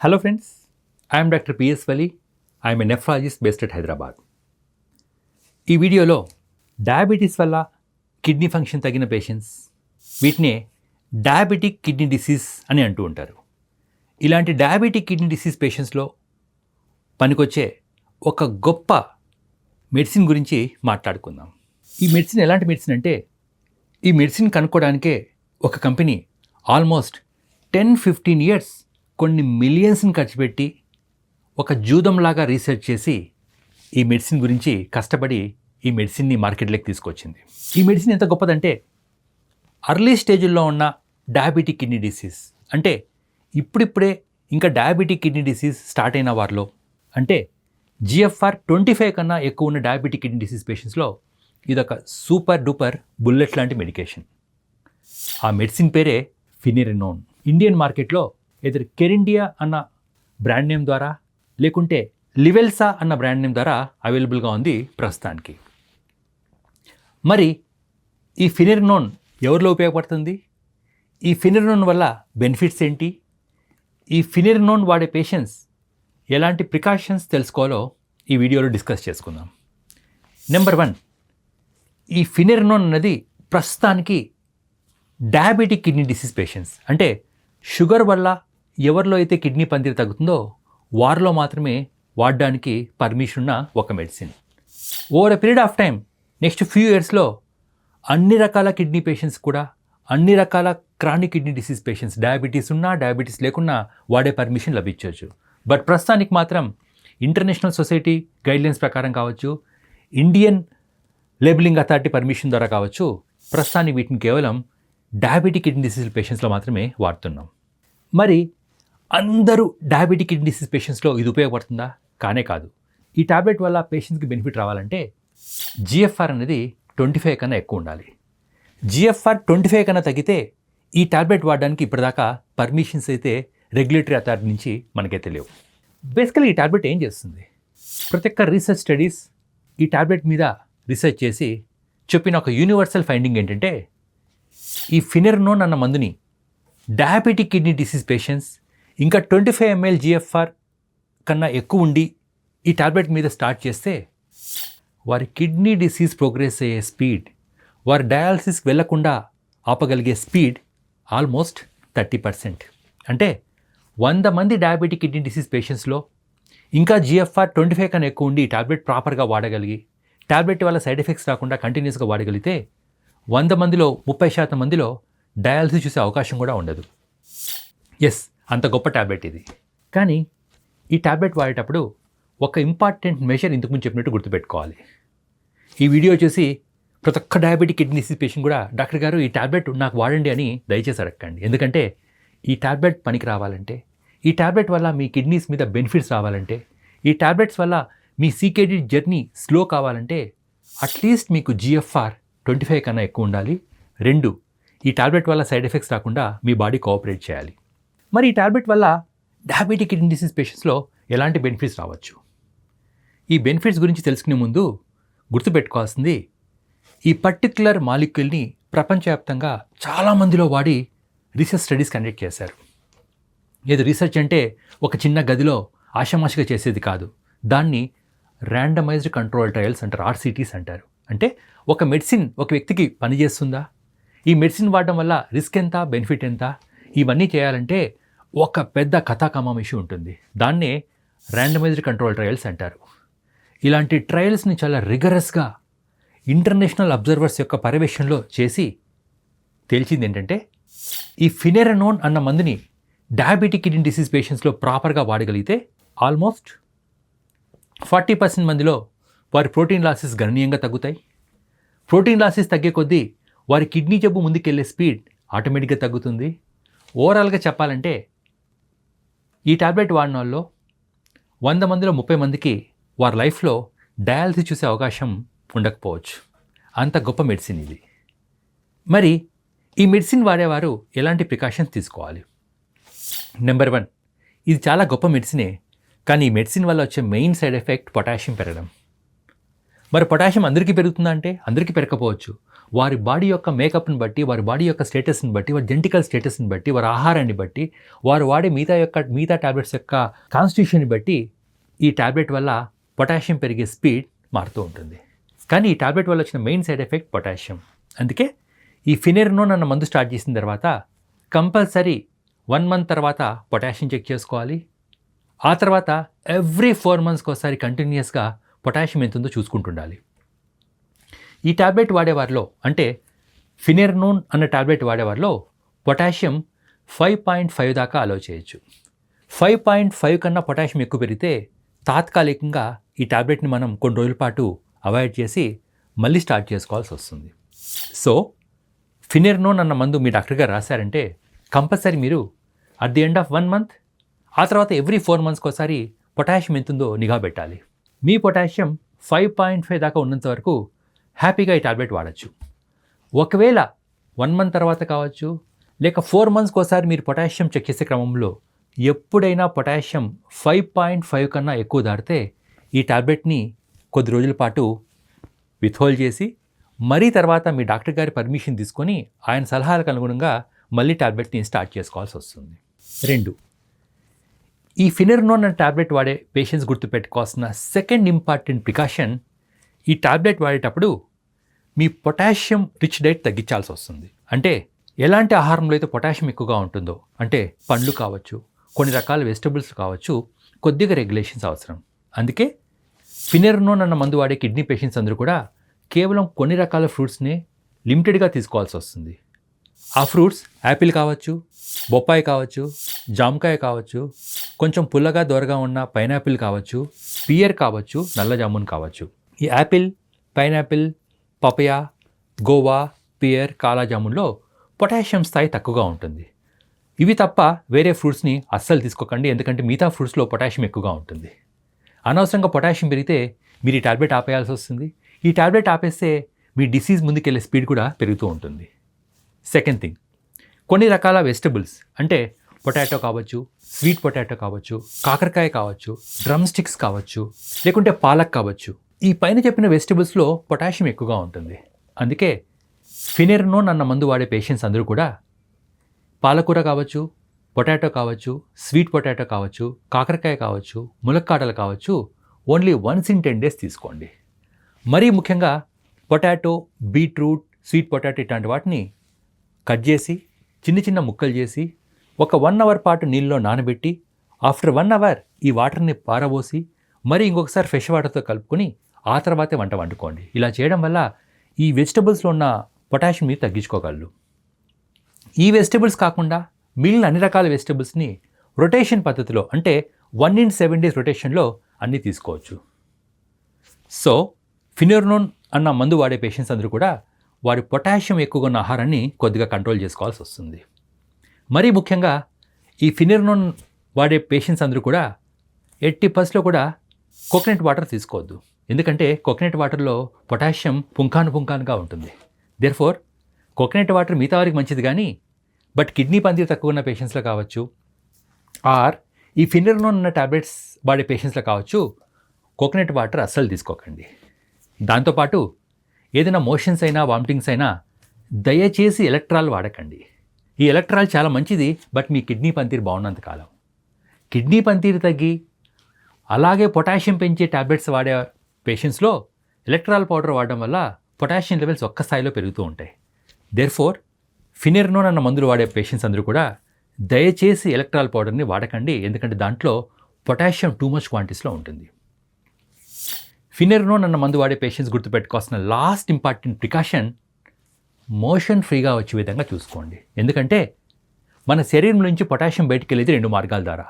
Hello friends I'm doctor PS Vali I'm a nephrologist based at Hyderabad ఈ వీడియోలో diabetes వల్ల kidney function తగిన patients వీటినే diabetic kidney disease అని అంటూ ఉంటారు. ఇలాంటి డయాబెటిక్ కిడ్నీ డిసీజ్ పేషెంట్స్లో పనికొచ్చే ఒక గొప్ప మెడిసిన్ గురించి మాట్లాడుకుందాం. ఈ మెడిసిన్ ఎలాంటి మెడిసిన్ అంటే ఈ మెడిసిన్ కనుక్కోవడానికే ఒక company almost ten fifteen years కొన్ని మిలియన్స్ని ఖర్చు పెట్టి ఒక జూదంలాగా రీసెర్చ్ చేసి ఈ మెడిసిన్ గురించి కష్టపడి ఈ మెడిసిన్ని మార్కెట్లోకి తీసుకొచ్చింది. ఈ మెడిసిన్ ఎంత గొప్పదంటే అర్లీ స్టేజ్లో ఉన్న డయాబెటిక్ కిడ్నీ డిసీజ్. అంటే ఇప్పుడిప్పుడే ఇంకా డయాబెటిక్ కిడ్నీ డిసీజ్ స్టార్ట్ అయిన వారిలో అంటే జిఎఫ్ఆర్ ట్వంటీ ఫైవ్ కన్నా ఎక్కువ ఉన్న డయాబెటిక్ కిడ్నీ డిసీజ్ పేషెంట్స్లో ఇదొక సూపర్ డూపర్ బుల్లెట్ లాంటి మెడికేషన్. ఆ మెడిసిన్ పేరే ఫినిరెనోన్. ఇండియన్ మార్కెట్లో ఎదురు కెరిండియా అన్న బ్రాండ్ నేమ్ ద్వారా లేకుంటే లివెల్సా అన్న బ్రాండ్ నేమ్ ద్వారా అవైలబుల్గా ఉంది ప్రస్తుతానికి. మరి ఈ ఫినిర్నోన్ ఎవరిలో ఉపయోగపడుతుంది? ఈ ఫినిర్నోన్ వల్ల బెనిఫిట్స్ ఏంటి? ఈ ఫినిర్నోన్ వాడే పేషెంట్స్ ఎలాంటి ప్రికాషన్స్ తెలుసుకోవాలో ఈ వీడియోలో డిస్కస్ చేసుకుందాం. నెంబర్ వన్ ఈ ఫినిర్నోన్ అన్నది ప్రస్తుతానికి డయాబెటిక్ కిడ్నీ డిసీజ్ పేషెంట్స్ అంటే షుగర్ వల్ల ఎవరిలో అయితే కిడ్నీ పందిరి తగ్గుతుందో వారిలో మాత్రమే వాడడానికి పర్మిషన్ ఉన్న ఒక medicine. Over a period of time next few ఇయర్స్లో అన్ని రకాల కిడ్నీ పేషెంట్స్ కూడా అన్ని రకాల chronic kidney disease patients diabetes ఉన్నా డయాబెటీస్ లేకున్నా వాడే పర్మిషన్ లభించవచ్చు. బట్ ప్రస్తుతానికి మాత్రం ఇంటర్నేషనల్ సొసైటీ గైడ్లైన్స్ ప్రకారం కావచ్చు ఇండియన్ లేబులింగ్ అథారిటీ పర్మిషన్ ద్వారా కావచ్చు ప్రస్తుతానికి వీటిని కేవలం డయాబెటిక్ కిడ్నీ డిసీజ్ పేషెంట్స్లో మాత్రమే వాడుతున్నాం. మరి అందరూ డయాబెటిక్ కిడ్నీ డిసీజ్ పేషెంట్స్లో ఇది ఉపయోగపడుతుందా? కానే కాదు. ఈ టాబ్లెట్ వల్ల పేషెంట్స్కి బెనిఫిట్ రావాలంటే జిఎఫ్ఆర్ అనేది ట్వంటీ ఫైవ్ కన్నా ఎక్కువ ఉండాలి. జిఎఫ్ఆర్ ట్వంటీ ఫైవ్ కన్నా తగ్గితే ఈ టాబ్లెట్ వాడడానికి ఇప్పటిదాకా పర్మిషన్స్ అయితే రెగ్యులేటరీ అథారిటీ నుంచి మనకే తెలియవు బేసికలీ ఈ టాబ్లెట్ ఏం చేస్తుంది? ప్రతి ఒక్క రీసెర్చ్ స్టడీస్ ఈ టాబ్లెట్ మీద రీసెర్చ్ చేసి చెప్పిన ఒక యూనివర్సల్ ఫైండింగ్ ఏంటంటే ఈ ఫినెర్నోన్ అన్న మందుని డయాబెటిక్ కిడ్నీ డిసీజ్ పేషెంట్స్ ఇంకా ట్వంటీ ఫైవ్ ఎంఎల్ జిఎఫ్ఆర్ కన్నా ఎక్కువ ఉండి ఈ టాబ్లెట్ మీద స్టార్ట్ చేస్తే వారి కిడ్నీ డిసీజ్ ప్రోగ్రెస్ అయ్యే స్పీడ్ వారి డయాలసిస్కి వెళ్ళకుండా ఆపగలిగే స్పీడ్ ఆల్మోస్ట్ థర్టీ పర్సెంట్. అంటే వంద మంది డయాబెటిక్ కిడ్నీ డిసీజ్ పేషెంట్స్లో ఇంకా జిఎఫ్ఆర్ ట్వంటీ ఫైవ్ కన్నా ఎక్కువ ఉండి టాబ్లెట్ ప్రాపర్గా వాడగలిగి టాబ్లెట్ వల్ల సైడ్ ఎఫెక్ట్స్ రాకుండా కంటిన్యూస్గా వాడగలిగితే వంద మందిలో ముప్పై శాతం మందిలో డయాలసిస్ చూసే అవకాశం కూడా ఉండదు. ఎస్ అంత గొప్ప టాబ్లెట్ ఇది. కానీ ఈ ట్యాబ్లెట్ వాడేటప్పుడు ఒక ఇంపార్టెంట్ మెషర్ ఇంతకుముందు చెప్పినట్టు గుర్తుపెట్టుకోవాలి. ఈ వీడియో చూసి ప్రతి ఒక్క డయాబెటిక్ కిడ్నీ డిసీజ్ పేషెంట్ కూడా డాక్టర్ గారు ఈ టాబ్లెట్ నాకు వాడండి అని దయచేసి అడగండి ఎందుకంటే ఈ ట్యాబ్లెట్ పనికి రావాలంటే ఈ టాబ్లెట్ వల్ల మీ కిడ్నీస్ మీద బెనిఫిట్స్ రావాలంటే ఈ టాబ్లెట్స్ వల్ల మీ సీకేడీ జర్నీ స్లో కావాలంటే అట్లీస్ట్ మీకు జిఎఫ్ఆర్ ట్వంటీ ఫైవ్ కన్నా ఎక్కువ ఉండాలి. రెండు ఈ టాబ్లెట్ వల్ల సైడ్ ఎఫెక్ట్స్ రాకుండా మీ బాడీ కోఆపరేట్ చేయాలి. మరి ఈ టాబ్లెట్ వల్ల డయాబెటిక్ కిడ్నీ డిసీజ్ పేషెంట్స్లో ఎలాంటి బెనిఫిట్స్ రావచ్చు? ఈ బెనిఫిట్స్ గురించి తెలుసుకునే ముందు గుర్తుపెట్టుకోవాల్సింది ఈ పర్టిక్యులర్ మాలిక్యూల్ని ప్రపంచవ్యాప్తంగా చాలామందిలో వాడి రీసెర్చ్ స్టడీస్ కండక్ట్ చేశారు. ఏదో రీసెర్చ్ అంటే ఒక చిన్న గదిలో ఆషామాషిగా చేసేది కాదు. దాన్ని ర్యాండమైజ్డ్ కంట్రోల్ ట్రయల్స్ అంటారు ఆర్సిటీస్ అంటారు. అంటే ఒక మెడిసిన్ ఒక వ్యక్తికి పనిచేస్తుందా? ఈ మెడిసిన్ వాడడం వల్ల రిస్క్ ఎంత బెనిఫిట్ ఎంత? ఇవన్నీ చేయాలంటే ఒక పెద్ద కథాకమం ఇష్యూ ఉంటుంది. దాన్నే ర్యాండమైజ్డ్ కంట్రోల్ ట్రయల్స్ అంటారు. ఇలాంటి ట్రయల్స్ని చాలా రిగరస్గా ఇంటర్నేషనల్ అబ్జర్వర్స్ యొక్క పర్యవేక్షణలో చేసి తేల్చింది ఏంటంటే ఈ ఫినెరనోన్ అన్న మందుని డయాబెటిక్ కిడ్నీ డిసీజ్ పేషెంట్స్లో ప్రాపర్గా వాడగలిగితే ఆల్మోస్ట్ ఫార్టీ పర్సెంట్ మందిలో వారి ప్రోటీన్ లాసెస్ గణనీయంగా తగ్గుతాయి. ప్రోటీన్ లాసెస్ తగ్గే కొద్దీ వారి కిడ్నీ జబ్బు ముందుకెళ్ళే స్పీడ్ ఆటోమేటిక్గా తగ్గుతుంది. ఓవరాల్గా చెప్పాలంటే ఈ టాబ్లెట్ వాడిన వాళ్ళు వంద మందిలో ముప్పై మందికి వారి లైఫ్లో డయాలసిస్ చూసే అవకాశం ఉండకపోవచ్చు. అంత గొప్ప మెడిసిన్ ఇది. మరి ఈ మెడిసిన్ వాడేవారు ఎలాంటి ప్రికాషన్స్ తీసుకోవాలి? నెంబర్ వన్ ఇది చాలా గొప్ప మెడిసినే కానీ ఈ మెడిసిన్ వల్ల వచ్చే మెయిన్ సైడ్ ఎఫెక్ట్ పొటాషియం పెరగడం. మరి పొటాషియం అందరికీ పెరుగుతుందంటే అందరికీ పెరగకపోవచ్చు. వారి బాడీ యొక్క మేకప్ని బట్టి వారి బాడీ యొక్క స్టేటస్ని బట్టి వారి జెంటికల్ స్టేటస్ని బట్టి వారి ఆహారాన్ని బట్టి వారు వాడే మిగతా యొక్క మిగతా ట్యాబ్లెట్స్ యొక్క కాన్స్టిట్యూషన్ని బట్టి ఈ టాబ్లెట్ వల్ల పొటాషియం పెరిగే స్పీడ్ మారుతూ ఉంటుంది. కానీ ఈ టాబ్లెట్ వల్ల వచ్చిన మెయిన్ సైడ్ ఎఫెక్ట్ పొటాషియం. అందుకే ఈ ఫినెర్నోన్ అన్న మందు స్టార్ట్ చేసిన తర్వాత కంపల్సరీ వన్ మంత్ తర్వాత పొటాషియం చెక్ చేసుకోవాలి. ఆ తర్వాత ఎవ్రీ ఫోర్ మంత్స్కి ఒకసారి కంటిన్యూస్గా పొటాషియం ఎంత ఉందో చూసుకుంటుండాలి. ఈ ట్యాబ్లెట్ వాడేవారిలో అంటే ఫినెర్నోన్ అన్న టాబ్లెట్ వాడేవారిలో పొటాషియం ఫైవ్ పాయింట్ ఫైవ్ దాకా అలో చేయొచ్చు. ఫైవ్ పాయింట్ ఫైవ్ కన్నా పొటాషియం ఎక్కువ పెరిగితే తాత్కాలికంగా ఈ టాబ్లెట్ని మనం కొన్ని రోజుల పాటు అవాయిడ్ చేసి మళ్ళీ స్టార్ట్ చేసుకోవాల్సి వస్తుంది. సో ఫినెర్నోన్ అన్న మందు మీ డాక్టర్ గారు రాశారంటే కంపల్సరీ మీరు at the end of one month ఆ తర్వాత ఎవ్రీ ఫోర్ మంత్స్కి ఒకసారి పొటాషియం ఎంతుందో నిఘా పెట్టాలి. మీ పొటాషియం ఫైవ్ పాయింట్ ఫైవ్ దాకా ఉన్నంత వరకు హ్యాపీగా ఈ టాబ్లెట్ వాడచ్చు. ఒకవేళ వన్ మంత్ తర్వాత కావచ్చు లేక ఫోర్ మంత్స్కి ఒకసారి మీరు పొటాషియం చెక్ చేసే క్రమంలో ఎప్పుడైనా పొటాషియం ఫైవ్ పాయింట్ ఫైవ్ కన్నా ఎక్కువ దాటితే ఈ టాబ్లెట్ని కొద్ది రోజుల పాటు విథోల్ చేసి మరీ తర్వాత మీ డాక్టర్ గారి పర్మిషన్ తీసుకొని ఆయన సలహాలకు అనుగుణంగా మళ్ళీ టాబ్లెట్ని స్టార్ట్ చేసుకోవాల్సి వస్తుంది. రెండు ఈ ఫినర్నోన్ అనే టాబ్లెట్ వాడే పేషెంట్స్ గుర్తుపెట్టుకోవాల్సిన సెకండ్ ఇంపార్టెంట్ ప్రికాషన్ ఈ టాబ్లెట్ వాడేటప్పుడు మీ పొటాషియం రిచ్ డైట్ తగ్గించాల్సి వస్తుంది. అంటే ఎలాంటి ఆహారంలో అయితే పొటాషియం ఎక్కువగా ఉంటుందో అంటే పండ్లు కావచ్చు కొన్ని రకాల వెజిటబుల్స్ కావచ్చు కొద్దిగా రెగ్యులేషన్స్ అవసరం. అందుకే ఫినెర్నోన్ అన్న మందు వాడే కిడ్నీ పేషెంట్స్ అందరూ కూడా కేవలం కొన్ని రకాల ఫ్రూట్స్ని లిమిటెడ్గా తీసుకోవాల్సి వస్తుంది. ఆ ఫ్రూట్స్ యాపిల్ కావచ్చు బొప్పాయి కావచ్చు జామకాయ కావచ్చు కొంచెం పుల్లగా దొరగా ఉన్న పైనాపిల్ కావచ్చు పియర్ కావచ్చు నల్ల జామున్ కావచ్చు. ఈ apple pineapple papaya guava pear కాలాజామున్లో potassium స్థాయి తక్కువగా ఉంటుంది. ఇవి తప్ప వేరే ఫ్రూట్స్ని అస్సలు తీసుకోకండి ఎందుకంటే మిగతా ఫ్రూట్స్లో పొటాషియం ఎక్కువగా ఉంటుంది. అనవసరంగా పొటాషియం పెరిగితే మీరు ఈ టాబ్లెట్ ఆపేయాల్సి వస్తుంది. ఈ టాబ్లెట్ ఆపేస్తే మీ డిసీజ్ ముందుకెళ్ళే స్పీడ్ కూడా పెరుగుతూ ఉంటుంది. సెకండ్ థింగ్ కొన్ని రకాల వెజిటబుల్స్ అంటే పొటాటో కావచ్చు స్వీట్ పొటాటో కావచ్చు కాకరకాయ కావచ్చు డ్రమ్ స్టిక్స్ కావచ్చు లేకుంటే పాలక్ కావచ్చు ఈ పైన చెప్పిన వెజిటబుల్స్లో పొటాషియం ఎక్కువగా ఉంటుంది. అందుకే ఫినెర్నోన్ అన్న మందు వాడే పేషెంట్స్ అందరూ కూడా పాలకూర కావచ్చు పొటాటో కావచ్చు స్వీట్ పొటాటో కావచ్చు కాకరకాయ కావచ్చు ములక్కాడలు కావచ్చు only once in ten days తీసుకోండి. మరీ ముఖ్యంగా పొటాటో బీట్రూట్ స్వీట్ పొటాటో ఇట్లాంటి వాటిని కట్ చేసి చిన్న చిన్న ముక్కలు చేసి ఒక వన్ అవర్ పాటు నీళ్ళలో నానబెట్టి ఆఫ్టర్ వన్ అవర్ ఈ వాటర్ని పారబోసి మరి ఇంకొకసారి ఫ్రెష్ వాటర్తో కలుపుకొని ఆ తర్వాతే వంట వండుకోండి. ఇలా చేయడం వల్ల ఈ వెజిటబుల్స్లో ఉన్న పొటాషియం మీరు తగ్గించుకోగలరు. ఈ వెజిటబుల్స్ కాకుండా మిగిలిన అన్ని రకాల వెజిటబుల్స్ని రొటేషన్ పద్ధతిలో అంటే వన్ ఇన్ సెవెన్ డేస్ రొటేషన్లో అన్నీ తీసుకోవచ్చు. సో ఫినోర్నోన్ అన్న మందు వాడే పేషెంట్స్ అందరూ కూడా వారి పొటాషియం ఎక్కువగా ఉన్న ఆహారాన్ని కొద్దిగా కంట్రోల్ చేసుకోవాల్సి వస్తుంది. మరీ ముఖ్యంగా ఈ ఫినోర్నోన్ వాడే పేషెంట్స్ అందరూ కూడా ఎట్టి పర్స్లో కూడా కోకోనట్ వాటర్ తీసుకోవద్దు. ఎందుకంటే కోకోనట్ వాటర్లో పొటాషియం పుంకాను పుంకానుగా ఉంటుంది. దేర్ ఫోర్ కోకోనట్ వాటర్ మిగతా వారికి మంచిది కానీ బట్ కిడ్నీ పనితీరు తక్కువ ఉన్న పేషెంట్స్లో కావచ్చు ఆర్ ఈ ఫినెర్నోన్ ఉన్న టాబ్లెట్స్ వాడే పేషెంట్స్లో కావచ్చు కోకోనట్ వాటర్ అస్సలు తీసుకోకండి. దాంతోపాటు ఏదైనా మోషన్స్ అయినా వామిటింగ్స్ అయినా దయచేసి ఎలక్ట్రాల్ వాడకండి. ఈ ఎలక్ట్రాల్ చాలా మంచిది బట్ మీ కిడ్నీ పనితీరు బాగున్నంత కాలం. కిడ్నీ పనితీరు తగ్గి అలాగే పొటాషియం పెంచే ట్యాబ్లెట్స్ వాడే పేషెంట్స్లో ఎలక్ట్రాల్ పౌడర్ వాడడం వల్ల పొటాషియం లెవెల్స్ ఒక్క స్థాయిలో పెరుగుతూ ఉంటాయి. దేర్ ఫోర్ ఫినెర్నోన్ అన్న మందులు వాడే పేషెంట్స్ అందరూ కూడా దయచేసి ఎలక్ట్రాల్ పౌడర్ని వాడకండి ఎందుకంటే దాంట్లో పొటాషియం టూ మచ్ క్వాంటిటీస్లో ఉంటుంది. ఫినెర్నోన్ అన్న మందు వాడే పేషెంట్స్ గుర్తుపెట్టుకోవాల్సిన లాస్ట్ ఇంపార్టెంట్ ప్రికాషన్ మోషన్ ఫ్రీగా వచ్చే విధంగా చూసుకోండి. ఎందుకంటే మన శరీరం నుంచి పొటాషియం బయటికి వెళ్ళేది రెండు మార్గాల ద్వారా.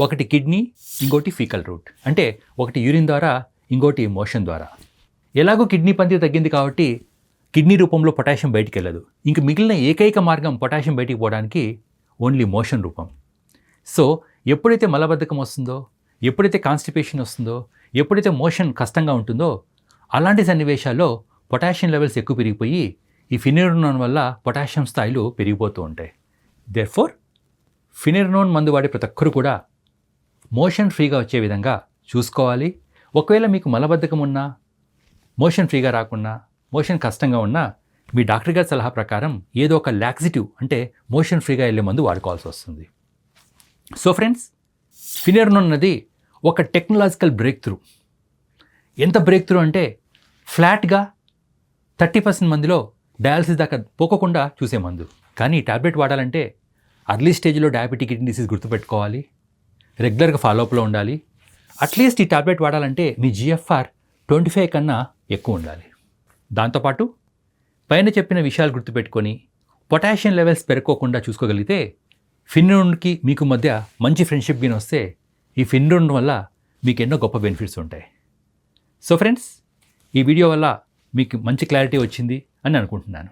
ఒకటి కిడ్నీ ఇంకోటి ఫీకల్ రూట్. అంటే ఒకటి యూరిన్ ద్వారా ఇంకోటి మోషన్ ద్వారా. ఎలాగో కిడ్నీ పంది తగ్గింది కాబట్టి కిడ్నీ రూపంలో పొటాషియం బయటికి వెళ్ళదు. ఇంక మిగిలిన ఏకైక మార్గం పొటాషియం బయటికి పోవడానికి ఓన్లీ మోషన్ రూపం. సో ఎప్పుడైతే మలబద్ధకం వస్తుందో ఎప్పుడైతే కాన్స్టిపేషన్ వస్తుందో ఎప్పుడైతే మోషన్ కష్టంగా ఉంటుందో అలాంటి సన్నివేశాల్లో పొటాషియం లెవెల్స్ ఎక్కువ పెరిగిపోయి ఈ ఫినెర్నోన్ వల్ల పొటాషియం స్థాయిలు పెరిగిపోతూ ఉంటాయి. దేర్ ఫోర్ ఫినెర్నోన్ మందు వాడే ప్రతి ఒక్కరు కూడా మోషన్ ఫ్రీగా వచ్చే విధంగా చూసుకోవాలి. ఒకవేళ మీకు మలబద్ధకం ఉన్నా మోషన్ ఫ్రీగా రాకున్నా మోషన్ కష్టంగా ఉన్నా మీ డాక్టర్ గారి సలహా ప్రకారం ఏదో ఒక లాక్సిటివ్ అంటే మోషన్ ఫ్రీగా వెళ్ళే మందు వాడుకోవాల్సి వస్తుంది. సో ఫ్రెండ్స్ ఫినెర్నోన్ అన్నది ఒక టెక్నాలజికల్ బ్రేక్ త్రూ ఎంత బ్రేక్ త్రూ అంటే ఫ్లాట్గా థర్టీ పర్సెంట్ మందిలో డయాలసిస్ దాకా పోకోకుండా చూసే మందు. కానీ ఈ టాబ్లెట్ వాడాలంటే అర్లీ స్టేజ్లో డయాబెటిక్ కిడ్నీ డిసీజ్ గుర్తుపెట్టుకోవాలి రెగ్యులర్గా ఫాలోఅప్లో ఉండాలి అట్లీస్ట్ ఈ టాబ్లెట్ వాడాలంటే మీ జిఎఫ్ఆర్ ట్వంటీ ఫైవ్ కన్నా ఎక్కువ ఉండాలి. దాంతోపాటు పైన చెప్పిన విషయాలు గుర్తుపెట్టుకొని పొటాషియం లెవెల్స్ పెరుక్కోకుండా చూసుకోగలిగితే ఫిన్నుండ్కి మీకు మధ్య మంచి ఫ్రెండ్షిప్ గిన్ వస్తే ఈ ఫిన్నుండ్ వల్ల మీకు ఎన్నో గొప్ప బెనిఫిట్స్ ఉంటాయి. సో ఫ్రెండ్స్ ఈ వీడియో వల్ల మీకు మంచి క్లారిటీ వచ్చింది అని అనుకుంటున్నాను.